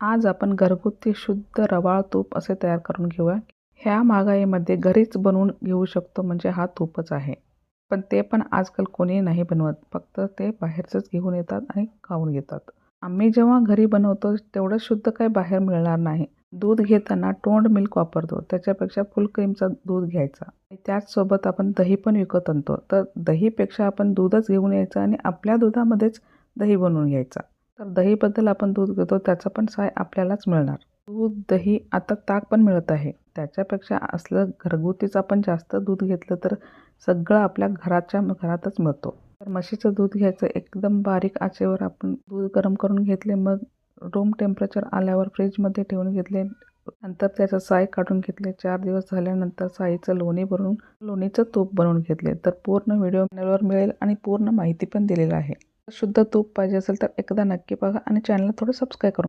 आज आपण घरगुती शुद्ध रवाळ तूप असे तयार करून घेऊया. ह्या महागाईमध्ये घरीच बनवून घेऊ शकतो म्हणजे हा तूपच आहे. पण ते पण आजकाल कोणी नाही बनवत. फक्त ते बाहेरचंच घेऊन येतात आणि खाऊन घेतात. आम्ही जेव्हा घरी बनवतो तेवढं शुद्ध काही बाहेर मिळणार नाही. दूध घेताना टोंड मिल्क वापरतो. त्याच्यापेक्षा फुल क्रीमचा दूध घ्यायचा. आणि त्याचसोबत आपण दही पण विकत आणतो. तर दहीपेक्षा आपण दूधच घेऊन यायचं आणि आपल्या दुधामध्येच दही बनवून घ्यायचा. तर दहीबद्दल आपण दूध घेतो त्याचा पण साय आपल्यालाच मिळणार. दूध दही आता ताक पण मिळत आहे. त्याच्यापेक्षा असलं घरगुतीच आपण जास्त दूध घेतलं तर सगळं आपल्या घराच्या घरातच मिळतो. तर म्हशीचं दूध घ्यायचं एकदम बारीक आचेवर आपण दूध गरम करून घेतले मग रूम टेम्परेचर आल्यावर फ्रीजमध्ये ठेवून घेतले नंतर त्याचं साय काढून घेतले. चार दिवस झाल्यानंतर साईचं लोणी भरून लोणीचं तूप बनवून घेतले. तर पूर्ण व्हिडिओ चॅनलवर मिळेल आणि पूर्ण माहिती पण दिलेलं आहे. शुद्ध तूप पाहिजे असेल तर एकदा नक्की बघा आणि चॅनलला थोडं सबस्क्राईब करून